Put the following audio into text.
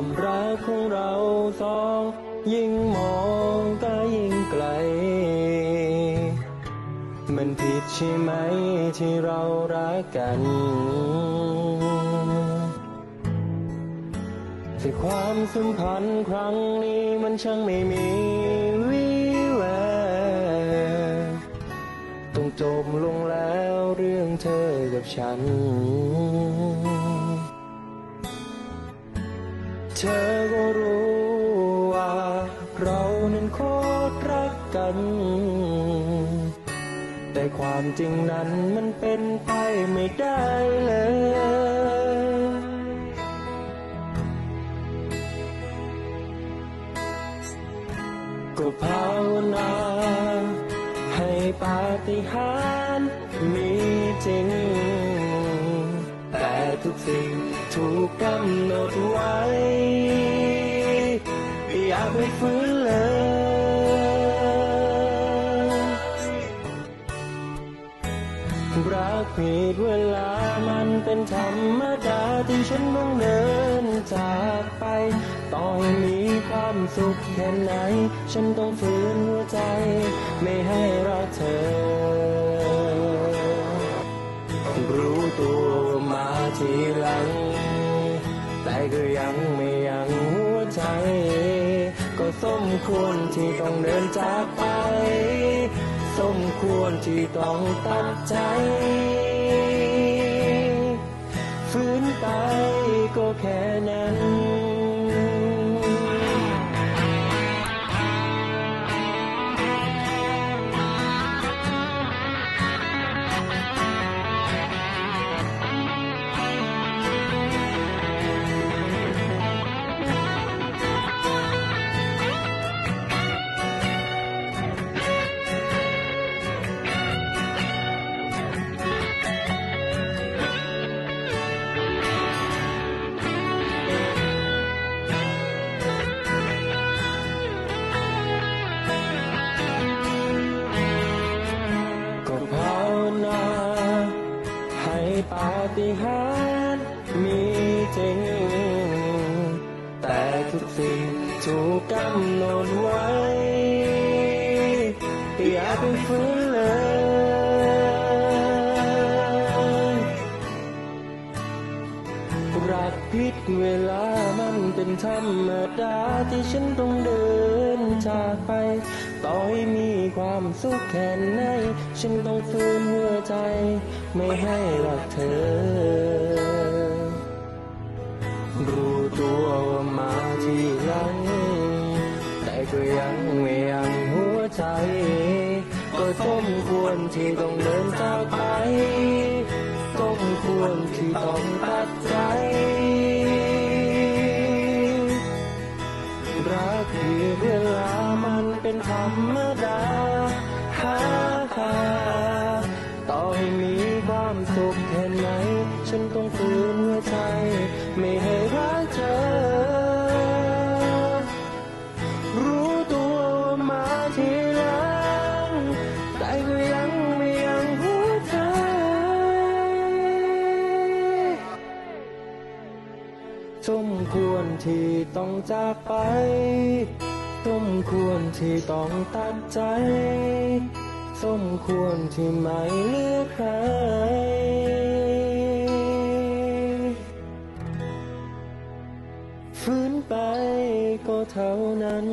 ความรักของเราสอง ยิ่งมองก็ยิ่งไกล มันผิดใช่ไหมที่เรารักกัน แต่ความสัมพันธ์ครั้งนี้มันช่างไม่มีวี่แววต้องจบลงแล้วเรื่องเธอกับฉัน เธอก็รู้ว่า เรานั้นโคตรรักกัน แต่ความจริงนั้นมันเป็นไปไม่ได้เลย ก็ภาวนาให้ปาฏิหาริย์มีจริง ทุกสิ่งถูกกำหนดไว้อย่าไปฝืนเลยรักผิดเวลามันเป็นธรรมดาที่ฉันต้องเดินจากไป ต่อให้มีความสุขแค่ไหน ฉันต้องฝืนหัวใจ ไม่ให้ ยังไม่ยังหัวใจ ก็สมควรที่ต้องเดินจากไป สมควรที่ต้องตัดใจฝืนไปก็แค่นั้น ฏิหารมีจริง แต่ทุกสิ่งถูกกำหนดไว้ อย่าไปฝืนเลยรักผิดเวลา เป็นธรรมดาที่ฉันต้องเดินจากไป ต่อให้มีความสุขแค่ไหน ฉันต้องฝืนหัวใจ ไม่ให้รักเธอ รู้ตัวว่ามาทีหลัง แต่ก็ยังไม่ยังหัวใจ ก็สมควรที่ต้องเดินจากไป สมควรที่ต้องตัดใจ ดาหาหาต่อให้มีความสุขแค่ไหน ฉันต้องฝืนหัวใจ ไม่ให้รักเธอ รู้ตัวมาทีหลังแต่ก็ยังไม่ยังหัวใจ สมควรที่ต้องจากไป สมควรที่ต้องตัดใจสมควรที่ไม่เลือกใคร ฟื้นไปก็เท่านั้น